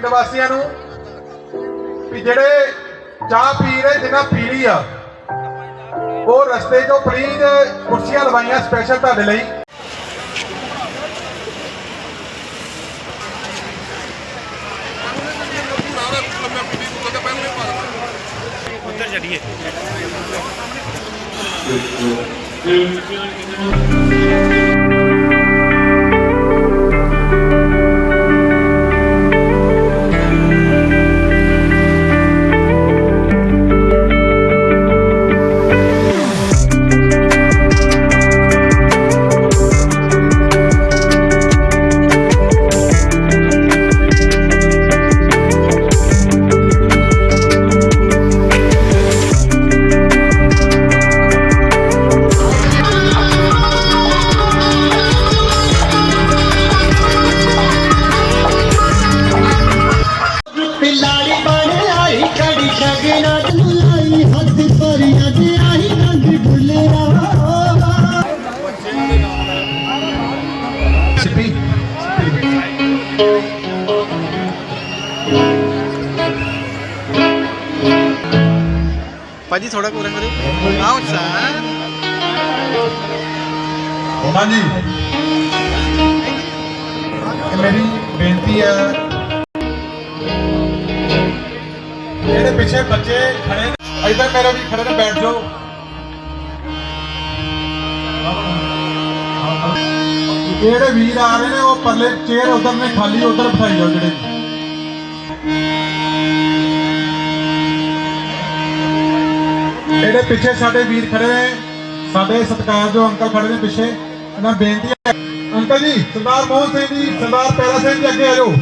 ਪਿੰਡ ਵਾਸੀਆਂ ਨੂੰ ਵੀ ਜਿਹੜੇ ਚਾਹ ਪੀ ਰਹੇ ਜਿਨ੍ਹਾਂ ਪੀ ਲਈ ਆ, ਉਹ ਰਸਤੇ 'ਚੋਂ ਪਲੀਜ਼ ਕੁਰਸੀਆਂ ਲਵਾਈਆਂ ਸਪੈਸ਼ਲ ਤੁਹਾਡੇ ਲਈ। ਉੱਧਰ ਚੜੀਏ ਭਾਜੀ ਥੋੜਾ ਕੋਰਾ ਕਰੋ ਆਓ ਸਰ। ਹਾਂਜੀ ਇਹ ਮੇਰੀ ਬੇਨਤੀ ਹੈ। ਜਿਹੜੇ ਪਿੱਛੇ ਬੱਚੇ ਖੜੇ ਨੇ, ਇਧਰ ਮੇਰੇ ਵੀ ਖੜੇ ਨੇ, ਬੈਠ ਜਾਓ। ਜਿਹੜੇ ਵੀਰ ਆ ਰਹੇ ਨੇ, ਉਹ ਪਰਲੇ ਚੇਅਰ ਉਧਰ ਨੇ, ਖਾਲੀ ਉਧਰ ਬਿਠਾਈ ਜਾਓ ਜਿਹੜੇ। ਜਿਹੜੇ ਪਿੱਛੇ ਸਾਡੇ ਵੀਰ ਖੜੇ ਨੇ, ਸਾਡੇ ਸਤਿਕਾਰਯੋਗ ਅੰਕਲ ਖੜੇ ਨੇ ਪਿੱਛੇ, ਇਹਨਾਂ ਬੇਨਤੀ ਹੈ। ਅੰਕਲ ਜੀ, ਸਰਦਾਰ ਮੋਹਨ ਸਿੰਘ ਜੀ, ਸਰਦਾਰ ਪੈਰਾ ਸਿੰਘ ਜੀ, ਅੱਗੇ ਆ ਜਾਓ।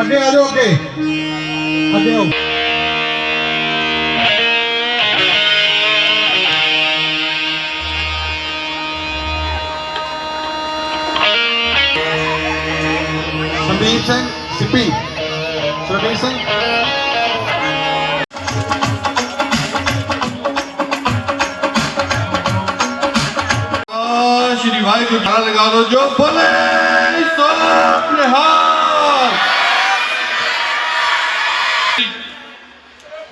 ਅੱਗੇ ਆ ਜਾਓ, ਅੱਗੇ। ਅੱਗੇ ਆਓ। ਸੰਦੀਪ ਸਿੰਘ, ਸਿੱਪੀ। ਸਰਬੀਰ ਸਿੰਘ। ਵਾਹਿਗੁਰੂ ਦਾ ਲਗਾ ਦੋ ਜੋ ਬੋਲੇ ਸੋ ਨਿਹਾਲ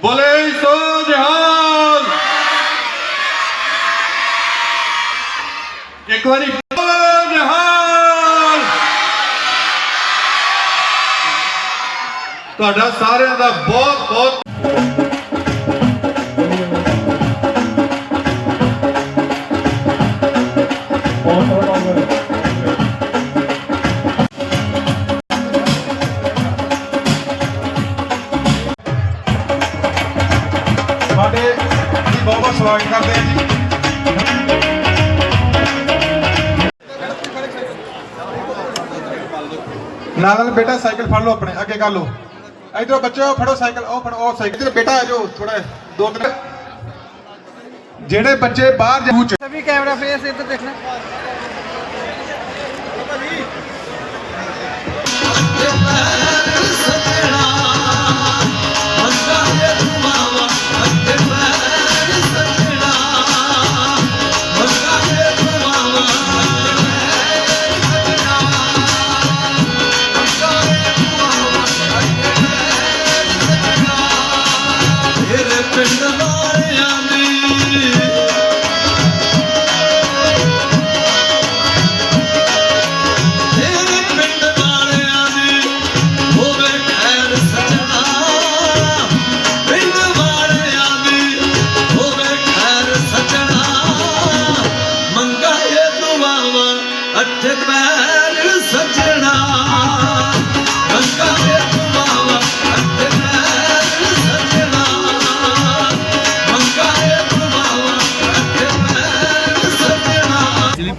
ਬੋਲੇ ਸੋ ਨਿਹਾਲ ਇੱਕ ਵਾਰੀ ਬੋਲੇ ਨਿਹਾਲ ਤੁਹਾਡਾ ਸਾਰਿਆਂ ਦਾ ਬਹੁਤ ਬਹੁਤ ਨਾਲ ਬੇਟਾ ਸਾਈਕਲ ਫੜ ਲਓ ਆਪਣੇ, ਅੱਗੇ ਕਰ ਲਓ। ਇਧਰੋਂ ਬੱਚੋ ਫੜੋ ਸਾਈਕਲ, ਉਹ ਫੜੋ, ਉਹ ਸਾਈਕਲ। ਇਧਰ ਬੇਟਾ ਆ ਜਾਓ ਥੋੜਾ ਦੋ ਤਿੰਨ ਜਿਹੜੇ ਬੱਚੇ ਬਾਹਰ ਜਾਊ ਚ ਸਭੀ ਕੈਮਰਾ ਫੇਸ ਇੱਧਰ ਦੇਖਣਾ। ਤੇਰੇ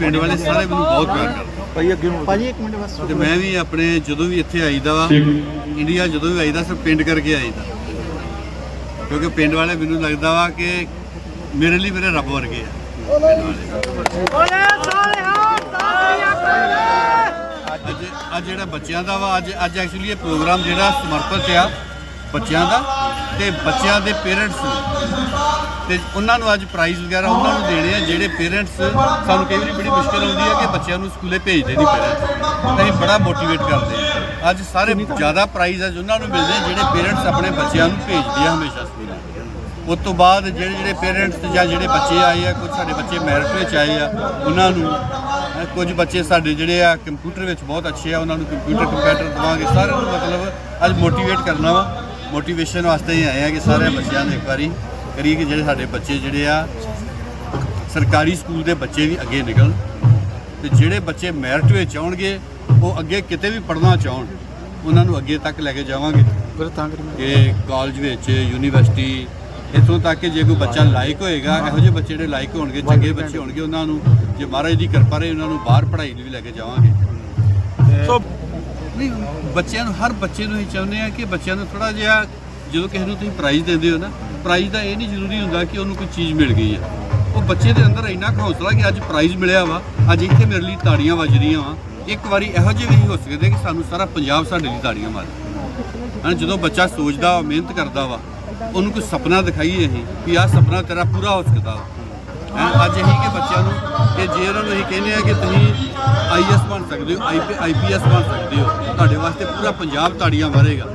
ਪਿੰਡ ਵਾਲੇ ਸਾਰੇ ਮੈਨੂੰ ਬਹੁਤ ਪਿਆਰ ਕਰਦੇ ਭਾਜੀ ਇੱਕ ਮਿੰਟ ਬਸ। ਤੇ ਮੈਂ ਵੀ ਆਪਣੇ ਜਦੋਂ ਵੀ ਇੱਥੇ ਆਈਦਾ ਵਾ ਇੰਡੀਆ ਜਦੋਂ ਵੀ ਆਈਦਾ ਸਿਰ ਪਿੰਡ ਕਰਕੇ ਆਈਦਾ। ਕਿਉਂਕਿ ਪਿੰਡ ਵਾਲੇ ਮੈਨੂੰ ਲੱਗਦਾ ਵਾ ਕਿ ਮੇਰੇ ਲਈ ਮੇਰੇ ਰੱਬ ਵਰਗੇ ਆ ਪਿੰਡ ਵਾਲੇ। ਅੱਜ ਅੱਜ ਜਿਹੜਾ ਬੱਚਿਆਂ ਦਾ ਵਾ ਅੱਜ ਅੱਜ ਐਕਚੁਅਲੀ ਇਹ ਪ੍ਰੋਗਰਾਮ ਜਿਹੜਾ ਸਮਰਪਿਤ ਆ ਬੱਚਿਆਂ ਦਾ ਤੇ ਬੱਚਿਆਂ ਦੇ ਪੇਰੈਂਟਸ ਨੂੰ। ਤੇ ਉਹਨਾਂ ਨੂੰ ਅੱਜ ਪ੍ਰਾਈਜ਼ ਵਗੈਰਾ ਉਹਨਾਂ ਨੂੰ ਦੇਣੇ ਆ, ਜਿਹੜੇ ਪੇਰੈਂਟਸ ਸਾਨੂੰ ਕਈ ਵਾਰੀ ਬੜੀ ਮੁਸ਼ਕਲ ਆਉਂਦੀ ਹੈ ਕਿ ਬੱਚਿਆਂ ਨੂੰ ਸਕੂਲੇ ਭੇਜਦੇ ਨਹੀਂ ਪੇਰੈਂਟਸ ਤਾਂ ਅਸੀਂ ਬੜਾ ਮੋਟੀਵੇਟ ਕਰਦੇ ਹਾਂ। ਅੱਜ ਸਾਰੇ ਜ਼ਿਆਦਾ ਪ੍ਰਾਈਜ਼ ਅੱਜ ਉਹਨਾਂ ਨੂੰ ਮਿਲਦੇ ਜਿਹੜੇ ਪੇਰੈਂਟਸ ਆਪਣੇ ਬੱਚਿਆਂ ਨੂੰ ਭੇਜਦੇ ਆ ਹਮੇਸ਼ਾ ਸਕੂਲ। ਉਸ ਤੋਂ ਬਾਅਦ ਜਿਹੜੇ ਜਿਹੜੇ ਪੇਰੈਂਟਸ ਜਾਂ ਜਿਹੜੇ ਬੱਚੇ ਆਏ ਆ ਕੁਝ ਸਾਡੇ ਬੱਚੇ ਮੈਰਿਟ ਵਿੱਚ ਆਏ ਆ, ਉਹਨਾਂ ਨੂੰ ਕੁਝ ਬੱਚੇ ਸਾਡੇ ਜਿਹੜੇ ਆ ਕੰਪਿਊਟਰ ਵਿੱਚ ਬਹੁਤ ਅੱਛੇ ਆ, ਉਹਨਾਂ ਨੂੰ ਕੰਪਿਊਟਰ ਕੰਪੈਟਰ ਦਵਾਂਗੇ। ਸਾਰਿਆਂ ਨੂੰ ਮਤਲਬ ਅੱਜ ਮੋਟੀਵੇਟ ਕਰਨਾ ਵਾ। ਮੋਟੀਵੇਸ਼ਨ ਵਾਸਤੇ ਹੀ ਆਏ ਆ ਕਿ ਸਾਰੇ ਬੱਚਿਆਂ ਨੂੰ ਇੱਕ ਵਾਰੀ ਕਰੀਏ ਕਿ ਜਿਹੜੇ ਸਾਡੇ ਬੱਚੇ ਜਿਹੜੇ ਆ ਸਰਕਾਰੀ ਸਕੂਲ ਦੇ ਬੱਚੇ ਵੀ ਅੱਗੇ ਨਿਕਲਣ। ਤੇ ਜਿਹੜੇ ਬੱਚੇ ਮੈਰਿਟ ਵਿੱਚ ਆਉਣਗੇ ਉਹ ਅੱਗੇ ਕਿਤੇ ਵੀ ਪੜ੍ਹਨਾ ਚਾਹਣ ਉਹਨਾਂ ਨੂੰ ਅੱਗੇ ਤੱਕ ਲੈ ਕੇ ਜਾਵਾਂਗੇ। ਕਿ ਕਾਲਜ ਵਿੱਚ ਯੂਨੀਵਰਸਿਟੀ ਇੱਥੋਂ ਤੱਕ ਕਿ ਜੇ ਕੋਈ ਬੱਚਾ ਲਾਇਕ ਹੋਏਗਾ ਇਹੋ ਜਿਹੇ ਬੱਚੇ ਜਿਹੜੇ ਲਾਇਕ ਹੋਣਗੇ ਚੰਗੇ ਬੱਚੇ ਹੋਣਗੇ ਉਹਨਾਂ ਨੂੰ ਜੇ ਮਹਾਰਾਜ ਦੀ ਕਿਰਪਾ ਰਹੇ ਉਹਨਾਂ ਨੂੰ ਬਾਹਰ ਪੜ੍ਹਾਈ ਲਈ ਵੀ ਲੈ ਕੇ ਜਾਵਾਂਗੇ। ਸੋ ਨਹੀਂ, ਬੱਚਿਆਂ ਨੂੰ, ਹਰ ਬੱਚੇ ਨੂੰ ਹੀ ਚਾਹੁੰਦੇ ਆ ਕਿ ਬੱਚਿਆਂ ਨੂੰ ਥੋੜਾ ਜਿਹਾ ਜਦੋਂ ਕਿਸੇ ਨੂੰ ਤੁਸੀਂ ਪ੍ਰਾਈਜ਼ ਦਿੰਦੇ ਹੋ ਨਾ ਪ੍ਰਾਈਜ਼ ਦਾ ਇਹ ਨਹੀਂ ਜ਼ਰੂਰੀ ਹੁੰਦਾ ਕਿ ਉਹਨੂੰ ਕੋਈ ਚੀਜ਼ ਮਿਲ ਗਈ ਆ। ਉਹ ਬੱਚੇ ਦੇ ਅੰਦਰ ਇੰਨਾ ਕੁ ਹੌਸਲਾ ਕਿ ਅੱਜ ਪ੍ਰਾਈਜ਼ ਮਿਲਿਆ ਵਾ, ਅੱਜ ਇੱਥੇ ਮੇਰੇ ਲਈ ਤਾੜੀਆਂ ਵੱਜ ਰਹੀਆਂ ਵਾ। ਇੱਕ ਵਾਰੀ ਇਹੋ ਜਿਹੇ ਵੀ ਹੋ ਸਕਦੇ ਕਿ ਸਾਨੂੰ ਸਾਰਾ ਪੰਜਾਬ ਸਾਡੇ ਲਈ ਤਾੜੀਆਂ ਮਾਰੇ। ਹਾਂ ਜਦੋਂ ਬੱਚਾ ਸੋਚਦਾ ਵਾ ਮਿਹਨਤ ਕਰਦਾ ਵਾ, ਉਹਨੂੰ ਕੋਈ ਸੁਪਨਾ ਦਿਖਾਈਏ ਅਸੀਂ ਕਿ ਆਹ ਸੁਪਨਾ ਤੇਰਾ ਪੂਰਾ ਹੋ ਸਕਦਾ ਵਾ। ਹੈਂ, ਅੱਜ ਇਹੀ ਕਿ ਬੱਚਿਆਂ ਨੂੰ ਕਿ ਜੇ ਉਹਨਾਂ ਨੂੰ ਅਸੀਂ ਕਹਿੰਦੇ ਆ ਕਿ ਤੁਸੀਂ ਆਈਐਸ ਬਣ ਸਕਦੇ ਹੋ ਆਈਪੀਐਸ ਬਣ ਸਕਦੇ ਹੋ ਤੁਹਾਡੇ ਵਾਸਤੇ ਪੂਰਾ ਪੰਜਾਬ ਤਾੜੀਆਂ ਮਾਰੇਗਾ।